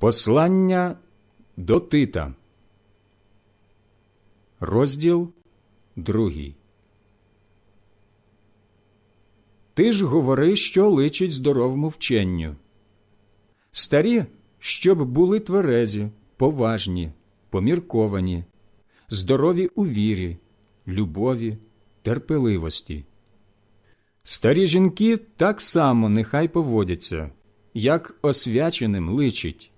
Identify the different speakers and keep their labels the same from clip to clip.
Speaker 1: Послання до Тита, розділ другий. Ти ж говори, що личить здоровому вченню. Старі, щоб були тверезі, поважні, помірковані, здорові у вірі, любові, терпеливості. Старі жінки так само нехай поводяться, як освяченим личить,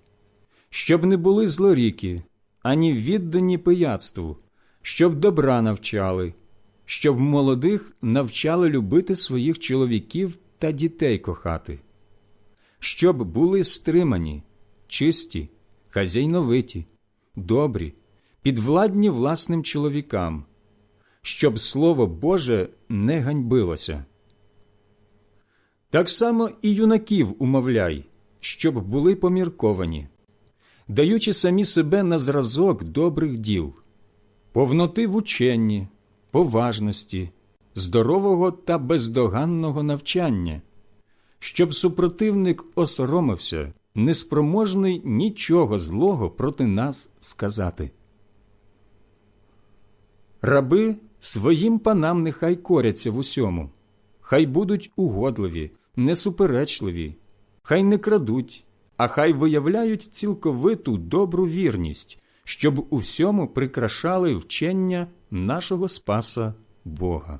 Speaker 1: щоб не були злоріки, ані віддані пияцтву, щоб добра навчали, щоб молодих навчали любити своїх чоловіків та дітей кохати, щоб були стримані, чисті, хазяйновиті, добрі, підвладні власним чоловікам, щоб Слово Боже не ганьбилося. Так само і юнаків умовляй, щоб були помірковані, даючи самі себе на зразок добрих діл, повноти в ученні, поважності, здорового та бездоганного навчання, щоб супротивник осоромився, неспроможний нічого злого проти нас сказати. Раби своїм панам нехай коряться в усьому, хай будуть угодливі, несуперечливі, хай не крадуть, а хай виявляють цілковиту добру вірність, щоб у всьому прикрашали вчення нашого Спаса Бога.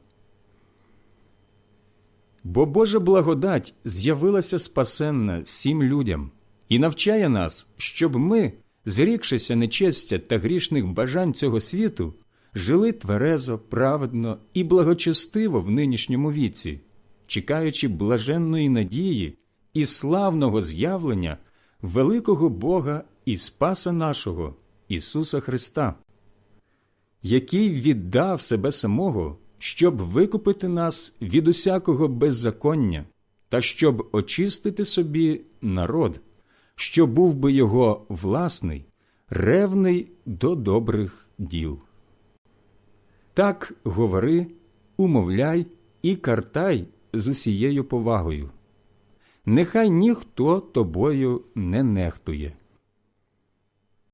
Speaker 1: Бо Божа благодать з'явилася спасенна всім людям і навчає нас, щоб ми, зрікшися нечестя та грішних бажань цього світу, жили тверезо, праведно і благочестиво в нинішньому віці, чекаючи блаженної надії і славного з'явлення великого Бога і Спаса нашого Ісуса Христа, який віддав себе самого, щоб викупити нас від усякого беззаконня та щоб очистити собі народ, що був би його власний, ревний до добрих діл. Так говори, умовляй і картай з усією повагою. Нехай ніхто тобою не нехтує.